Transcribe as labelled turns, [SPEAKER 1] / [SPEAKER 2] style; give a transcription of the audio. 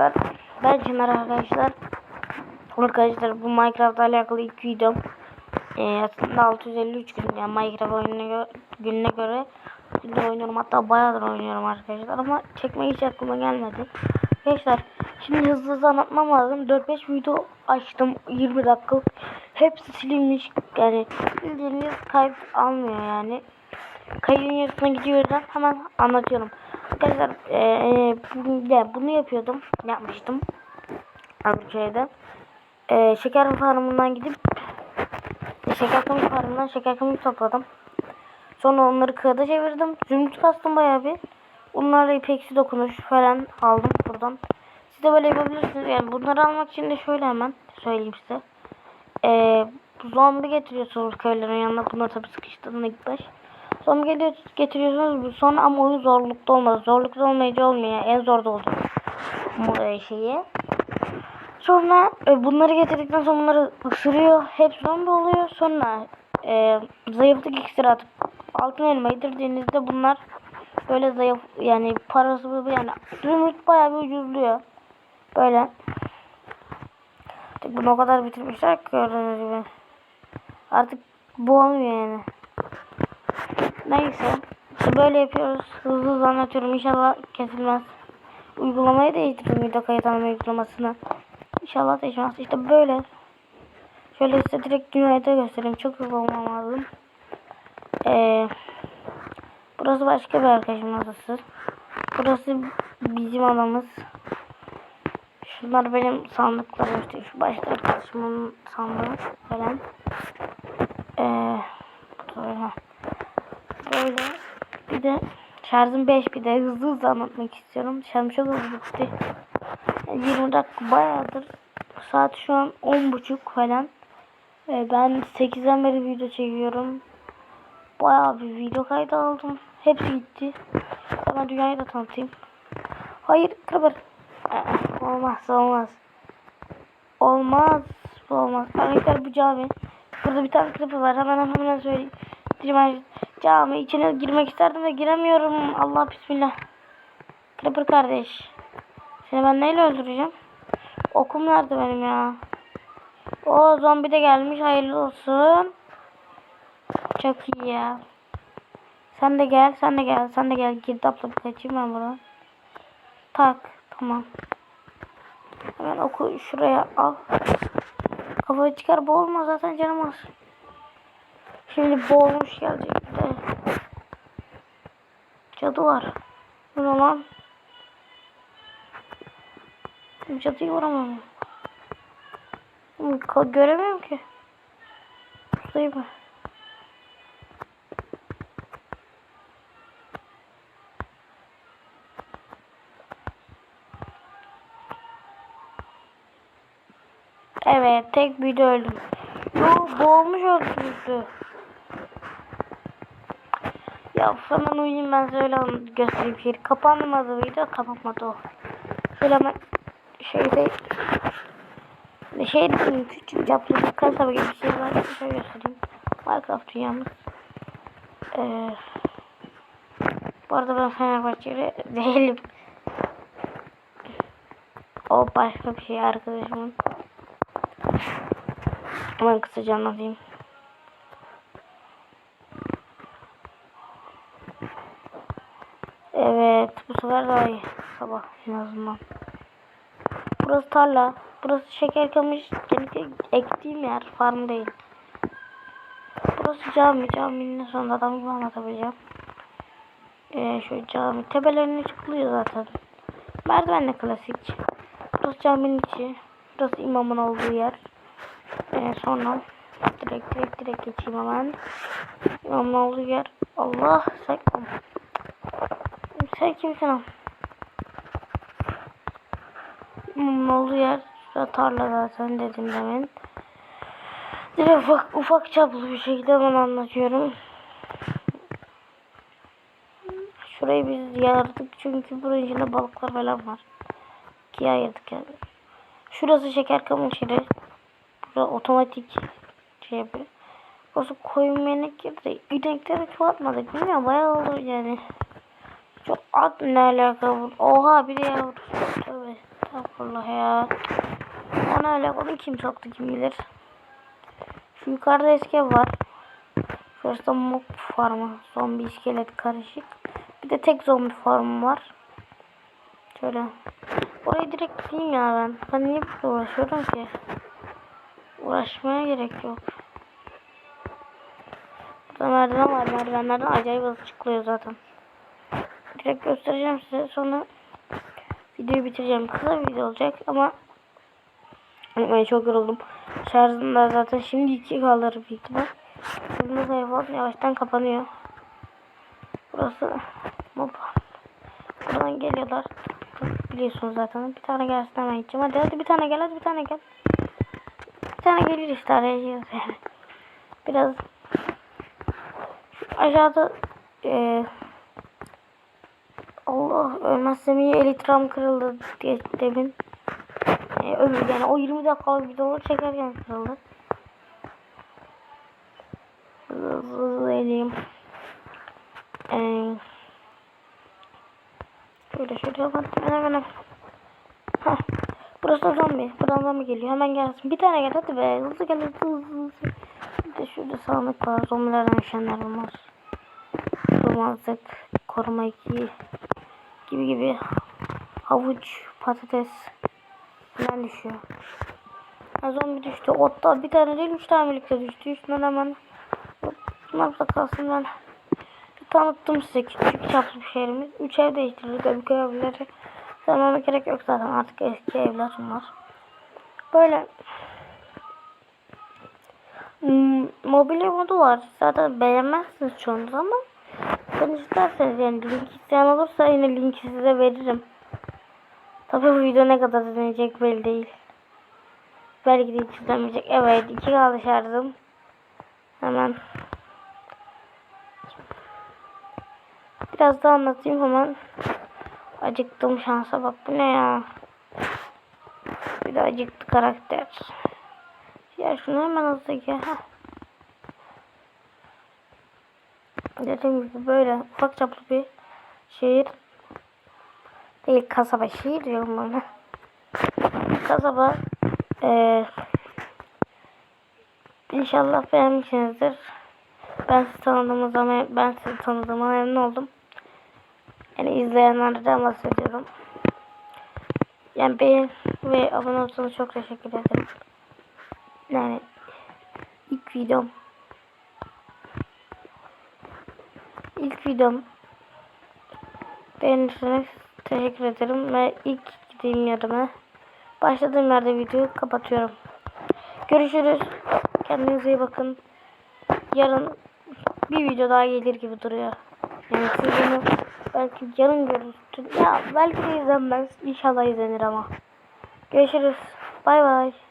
[SPEAKER 1] arkadaşlar. Ben Çınar arkadaşlar. Arkadaşlar bu Minecraft alakalı ilk videom. Ee, aslında 653 gün yani Minecraft oyununa göre, gününe göre günde oynuyorum hatta bayağıdır oynuyorum arkadaşlar ama çekmek hiç aklıma gelmedi. Arkadaşlar şimdi hızlı hızlı anlatmam lazım. 4-5 video açtım 20 dakika. Hepsi silinmiş yani bildiğiniz kayıt almıyor yani. Kaydın yarısına gidiyorum hemen anlatıyorum. Arkadaşlar ee, yani bunu yapıyordum yapmıştım. Abi şeyde. Ee, şeker farmından gidip şeker kamışı farmından şeker topladım. Sonra onları kağıda çevirdim. Zümrüt kastım bayağı bir. Bunlarla ipeksi dokunuş falan aldım buradan. Siz de böyle yapabilirsiniz. Yani bunları almak için de şöyle hemen söyleyeyim size. Ee, zombi getiriyorsunuz köylerin yanına. Bunlar tabii sıkıştığında ilk baş. Zombi geliyor, getiriyorsunuz. Sonra ama oyun zorlukta olmaz. Zorlukta olmayınca olmuyor. En zor da oldu. Bu e, şeyi. Sonra e, bunları getirdikten sonra bunları ısırıyor. Hep zombi oluyor. Sonra e, zayıflık iksiri atıp altın elma yedirdiğinizde bunlar böyle zayıf yani parası yani zümrüt bayağı bir ucuzluyor. Böyle. Bunu o kadar bitirmişler ki gördüğünüz gibi. Artık bu yani. Neyse. İşte böyle yapıyoruz. Hızlı hızlı anlatıyorum. İnşallah kesilmez. Uygulamayı değiştirdim video kayıt alma uygulamasını. İnşallah değişmez. İşte böyle. Şöyle size direkt dünyayı da göstereyim. Çok hızlı olmam lazım. Ee, burası başka bir arkadaşımın adası. Burası bizim adamız. Şunlar benim sandıklarım işte. Şu başka arkadaşımın sandığı falan. Ee, böyle. Böyle. Bir de şarjım 5 bir de hızlı hızlı anlatmak istiyorum. Şarjım çok hızlı bitti. 20 dakika bayağıdır. Saat şu an 10.30 falan. Ee, ben 8'den beri video çekiyorum. Bayağı bir video kaydı aldım. Hepsi gitti. Hemen dünyayı da tanıtayım. Hayır kırpır. Ee, olmaz olmaz. Olmaz. Olmaz. Arkadaşlar bu cami. Burada bir tane creeper var. Hemen hemen söyleyeyim. Diyeceğim, cami içine girmek isterdim de giremiyorum. Allah bismillah. Creeper kardeş. Seni ben neyle öldüreceğim? Okum nerede benim ya? O zombi de gelmiş. Hayırlı olsun. Çok iyi ya. Sen de gel. Sen de gel. Sen de gel. Girdapla bir kaçayım ben buradan. Tak. Tamam. Hemen oku şuraya al. Kafayı çıkar boğulma zaten canım az. Şimdi boğulmuş gelecek de. Cadı var. Ne lan? Cadıyı vuramam. Göremiyorum ki. Şuradayım ben. Evet tek bir de öldüm. Yo boğulmuş öldürdü. Ya falan uyuyayım ben öyle göstereyim mı az video? Kapanmadı o. Şöyle hemen şeyde şey diyeyim küçük yaptığım kasaba gibi bir şey var. Şöyle göstereyim. Minecraft dünyamız. Ee, bu arada ben Fenerbahçeli değilim. O başka bir şey arkadaşımın. Hemen kısaca anlatayım. Evet bu sefer daha iyi. Sabah en azından. Burası tarla. Burası şeker kamış. Ektiğim yer. Farm değil. Burası cami. Caminin sonunda adam gibi anlatabileceğim. Ee, şu cami. Tepelerine çıkılıyor zaten. Merdivenle klasik. Burası caminin içi. Burası imamın olduğu yer. Ee, sonra direkt direkt direkt geçeyim hemen. İmamın olduğu yer. Allah sen sen kimsin am? İmamın olduğu yer tarla zaten dedim demin. Direkt ufak, ufak çaplı bir şekilde ben anlatıyorum. Şurayı biz yardık çünkü buranın içinde balıklar falan var. İkiye ayırdık yani. Şurası şeker kamış yeri. Burası otomatik şey yapıyor. Burası koyun menek girdi. İnekleri çoğaltmadık bilmiyorum bayağı oldu yani. At ne alaka bu? Oha bir de yavru. Tövbe Estağfurullah ya. Ona öyle onu kim soktu kim bilir. Şu yukarıda eski var. Şurası mob farmı. Zombi iskelet karışık. Bir de tek zombi farmı var. Şöyle. Oraya direkt gideyim ya ben. Ben niye burada uğraşıyorum ki? Uğraşmaya gerek yok. Burada merdiven var. Merdivenlerden acayip hızlı çıkılıyor zaten. Direkt göstereceğim size. Sonra videoyu bitireceğim. Kısa bir video olacak ama ben çok yoruldum. Şarjım da zaten şimdi iki kalır büyük ihtimal. Şimdi telefon yavaştan kapanıyor. Burası mob. Buradan geliyorlar. Biliyorsunuz zaten. Bir tane gelsin hemen gideceğim. Hadi hadi bir tane gel hadi bir tane gel. Bir tane gelir işte yani. Biraz aşağıda eee Allah ölmezsem iyi elitram kırıldı diye demin. Ee, ömür yani o 20 dakikalık videoları çekerken kırıldı. Hızlı hızlı eleyim. Ee, şöyle şöyle yapalım. Hemen hemen. Burası da zombi. Buradan zombi geliyor. Hemen gelsin. Bir tane gel hadi be. Hızlı gel hızlı hızlı. Bir de şurada sağlık var. Zombilerden düşenler bunlar. Durmazlık. Koruma 2 gibi gibi havuç, patates falan düşüyor. Ha, zombi düştü. Otta bir tane değil üç tane birlikte düştü. Üstünden hemen bunlar da kalsın ben. Tanıttım size küçük çaplı bir şehrimiz. Üç ev değiştirdik. Öbür evleri söylememe gerek yok zaten. Artık eski evler bunlar. Böyle Hmm, mobilya modu var. Zaten beğenmezsiniz çoğunuz ama ben isterseniz yani link isteyen olursa yine linki size veririm. Tabii bu video ne kadar izlenecek belli değil. Belki de hiç izlenmeyecek. Evet iki kaldı şarjım. Hemen. Biraz daha anlatayım hemen. Acıktım şansa bak bu ne ya. Bir de acıktı karakter. Ya şunu hemen hızlı gel. Heh. Dediğim gibi böyle ufak çaplı bir şehir değil kasaba şehir diyorum bana. Kasaba ee, inşallah beğenmişsinizdir. Ben sizi tanıdığımı zaman ben sizi tanıdığıma memnun oldum. Yani izleyenlerden bahsediyorum. Yani beğen ve abone olsanız çok teşekkür ederim. Yani ilk videom ilk videom beğenirseniz teşekkür ederim ve ilk gideyim yerime başladığım yerde videoyu kapatıyorum. Görüşürüz. Kendinize iyi bakın. Yarın bir video daha gelir gibi duruyor. Yani siz belki yarın görürsünüz. Ya belki izlenmez. İnşallah izlenir ama. Görüşürüz. Bay bay.